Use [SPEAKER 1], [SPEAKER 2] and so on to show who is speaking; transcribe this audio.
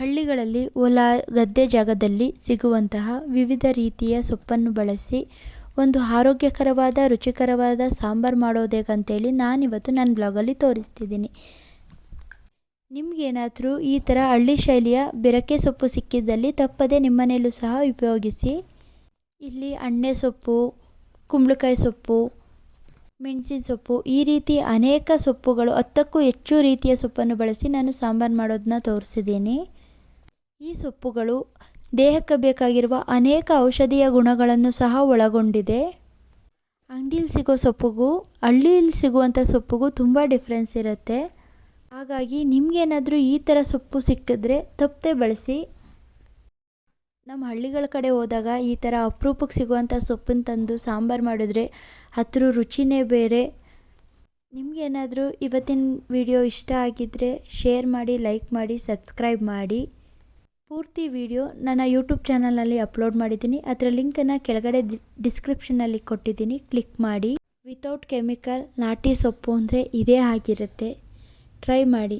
[SPEAKER 1] ಹಳ್ಳಿಗಳಲ್ಲಿ ಹೊಲ ಗದ್ದೆ ಜಾಗದಲ್ಲಿ ಸಿಗುವಂತಹ ವಿವಿಧ ರೀತಿಯ ಸೊಪ್ಪನ್ನು ಬಳಸಿ ಒಂದು ಆರೋಗ್ಯಕರವಾದ, ರುಚಿಕರವಾದ ಸಾಂಬಾರು ಮಾಡೋದೇಗಂತೇಳಿ ನಾನಿವತ್ತು ನನ್ನ ಬ್ಲಾಗಲ್ಲಿ ತೋರಿಸ್ತಿದ್ದೀನಿ. ನಿಮಗೇನಾದರೂ ಈ ಥರ ಹಳ್ಳಿ ಶೈಲಿಯ ಬೆರಕೆ ಸೊಪ್ಪು ಸಿಕ್ಕಿದ್ದಲ್ಲಿ ತಪ್ಪದೆ ನಿಮ್ಮನೆಯಲ್ಲೂ ಸಹ ಉಪಯೋಗಿಸಿ. ಇಲ್ಲಿ ಅಣ್ಣೆ ಸೊಪ್ಪು, ಕುಂಬಳಕಾಯಿ ಸೊಪ್ಪು, ಮೆಣಸಿನ ಸೊಪ್ಪು ಈ ರೀತಿ ಅನೇಕ ಸೊಪ್ಪುಗಳು ಹತ್ತಕ್ಕೂ ಹೆಚ್ಚು ರೀತಿಯ ಸೊಪ್ಪನ್ನು ಬಳಸಿ ನಾನು ಸಾಂಬಾರು ಮಾಡೋದನ್ನ ತೋರಿಸಿದ್ದೀನಿ. ಈ ಸೊಪ್ಪುಗಳು ದೇಹಕ್ಕೆ ಬೇಕಾಗಿರುವ ಅನೇಕ ಔಷಧೀಯ ಗುಣಗಳನ್ನು ಸಹ ಒಳಗೊಂಡಿದೆ. ಅಂಗಡಿಯಲ್ಲಿ ಸಿಗೋ ಸೊಪ್ಪಿಗೂ ಹಳ್ಳಿಯಲ್ಲಿ ಸಿಗುವಂಥ ಸೊಪ್ಪಿಗೂ ತುಂಬ ಡಿಫ್ರೆನ್ಸ್ ಇರುತ್ತೆ. ಹಾಗಾಗಿ ನಿಮಗೇನಾದರೂ ಈ ಥರ ಸೊಪ್ಪು ಸಿಕ್ಕಿದ್ರೆ ತಪ್ಪದೆ ಬಳಸಿ. ನಮ್ಮ ಹಳ್ಳಿಗಳ ಕಡೆ ಹೋದಾಗ ಈ ಥರ ಅಪರೂಪಕ್ಕೆ ಸಿಗುವಂಥ ಸೊಪ್ಪನ್ನು ತಂದು ಸಾಂಬಾರು ಮಾಡಿದ್ರೆ ಹತ್ರ ರುಚಿನೇ ಬೇರೆ. ನಿಮಗೇನಾದರೂ ಇವತ್ತಿನ ವಿಡಿಯೋ ಇಷ್ಟ ಆಗಿದ್ದರೆ ಶೇರ್ ಮಾಡಿ ಲೈಕ್ ಮಾಡಿ ಸಬ್ಸ್ಕ್ರೈಬ್ ಮಾಡಿ. ಪೂರ್ತಿ ವಿಡಿಯೋ ನನ್ನ ಯೂಟ್ಯೂಬ್ ಚಾನಲಲ್ಲಿ ಅಪ್ಲೋಡ್ ಮಾಡಿದ್ದೀನಿ. ಅದರ ಲಿಂಕನ್ನು ಕೆಳಗಡೆ ಡಿಸ್ಕ್ರಿಪ್ಷನ್ನಲ್ಲಿ ಕೊಟ್ಟಿದ್ದೀನಿ. ಕ್ಲಿಕ್ ಮಾಡಿ. ವಿತೌಟ್ ಕೆಮಿಕಲ್, ನಾಟಿ ಸೊಪ್ಪು ಅಂದರೆ ಇದೇ ಆಗಿರುತ್ತೆ. ಟ್ರೈ ಮಾಡಿ.